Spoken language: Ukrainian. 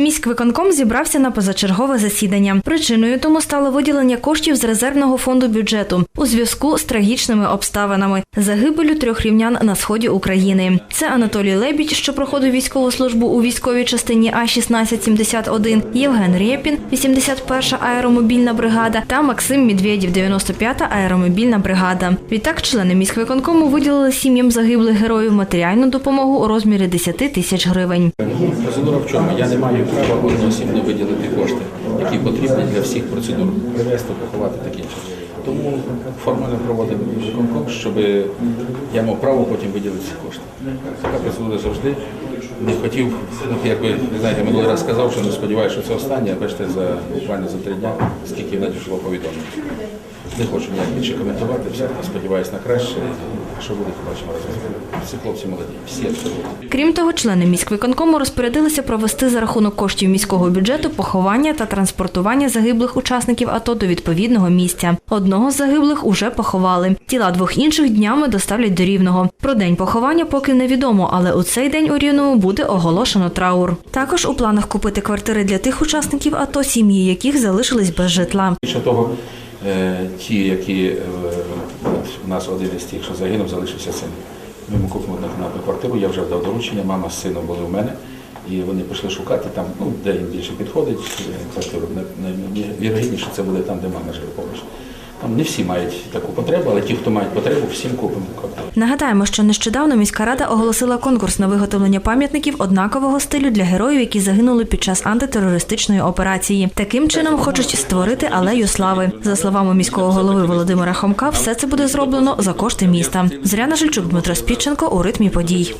Міськвиконком зібрався на позачергове засідання. Причиною тому стало виділення коштів з резервного фонду бюджету у зв'язку з трагічними обставинами загибелю трьох рівнян на сході України. Це Анатолій Лебідь, що проходив військову службу у військовій частині А 1671 Євген Рєпін, 81-ша аеромобільна бригада та Максим Медведєв, 95-та аеромобільна бригада. Відтак, члени міськвиконкому виділили сім'ям загиблих героїв матеріальну допомогу у розмірі 10 тисяч гривень. Процедура в чому? Я не маю права одноосібно виділити кошти, які потрібні для всіх процедур. Привезти, поховати таке. Тому формально проводимо виконком, щоб я мав право потім виділити ці кошти. Така процедура завжди. Не хотів, ну, якби ви знаєте, минулий раз сказав, що не сподіваюся, що це останнє, а бачите, за буквально за три дня, скільки надійшло повідомлень. Не хочу ніяк більше коментувати, все сподіваюся на краще. Що буде, побачимо разом. Всі хлопці молоді, всі абсолютно. Крім того, члени міськвиконкому розпорядилися провести за рахунок коштів міського бюджету поховання та транспортування загиблих учасників АТО до відповідного місця. Одного з загиблих уже поховали. Тіла двох інших днями доставлять до рівного. Про день поховання поки невідомо, але у цей день у рівному буде оголошено траур. Також у планах купити квартири для тих учасників АТО, сім'ї яких залишились без житла. Більше того, е, ті, які е, у нас один із тих, що загинув, залишився син. Ми купимо однокімнатну квартиру, я вже дав доручення, мама з сином були у мене. І вони пішли шукати там, ну, де їм більше підходить е, квартиру. Най- най- Вірогідніше це буде там, де мама живе поруч. Не всі мають таку потребу, але ті, хто мають потребу, всім купимо. Нагадаємо, що нещодавно міська рада оголосила конкурс на виготовлення пам'ятників однакового стилю для героїв, які загинули під час антитерористичної операції. Таким чином хочуть створити алею слави. За словами міського голови Володимира Хомка, все це буде зроблено за кошти міста. Зоряна Жильчук, Дмитро Спідченко у ритмі подій.